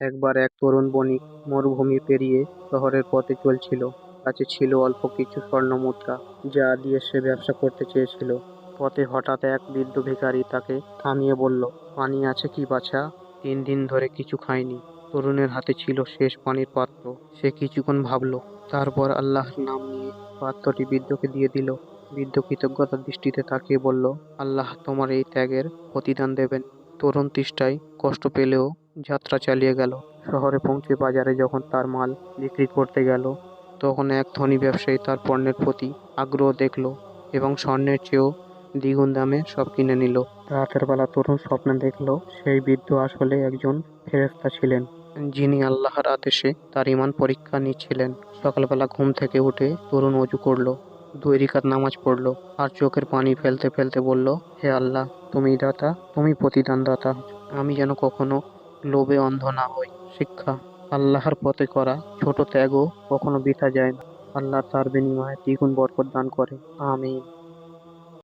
একবার এক তরুণ বণিক মরুভূমি পেরিয়ে শহরের পথে চলছিল। কাছে ছিল অল্প কিছু স্বর্ণ মুদ্রা, যা দিয়ে সে ব্যবসা করতে চেয়েছিল। পথে হঠাৎ এক বৃদ্ধ ভিখারি তাকে থামিয়ে বলল, পানি আছে কি বাছা? তিন দিন ধরে কিছু খায়নি তরুণের হাতে ছিল শেষ পানির পাত্র। সে কিছুক্ষণ ভাবল, তারপর আল্লাহর নাম নিয়ে পাত্রটি বৃদ্ধকে দিয়ে দিল। বৃদ্ধ কৃতজ্ঞতার দৃষ্টিতে তাকিয়ে বলল, আল্লাহ তোমার এই ত্যাগের প্রতিদান দেবেন। তরুণ তৃষ্টায় কষ্ট পেলেও যাত্রা চালিয়ে গেল। শহরে পৌঁছে বাজারে যখন তার মাল বিক্রি করতে গেল, তখন এক ধনী ব্যবসায়ী তার পণ্যের প্রতি আগ্রহ দেখল এবং স্বর্ণের চেয়েও দ্বিগুণ দামে সব কিনে নিল। রাতের বেলা তরুণ স্বপ্নে দেখল সেই বৃদ্ধ আসলে একজন ফেরেশতা ছিলেন। যিনি আল্লাহর আদেশে তার ইমান পরীক্ষা নিচ্ছিলেন। সকালবেলা ঘুম থেকে উঠে তরুণ অজু করল, দুই রিকাত নামাজ পড়ল আর চোখের পানি ফেলতে ফেলতে বলল, হে আল্লাহ, তুমি দাতা, তুমি প্রতিদান দাতা আমি যেন কখনো লোভে অন্ধ না হই। শিক্ষা, আল্লাহর পথে করা ছোট ত্যাগও কখনো বৃথা যায় না। আল্লাহ তার বিনিময়ে দ্বিগুণ বরকত দান করে। আমিন।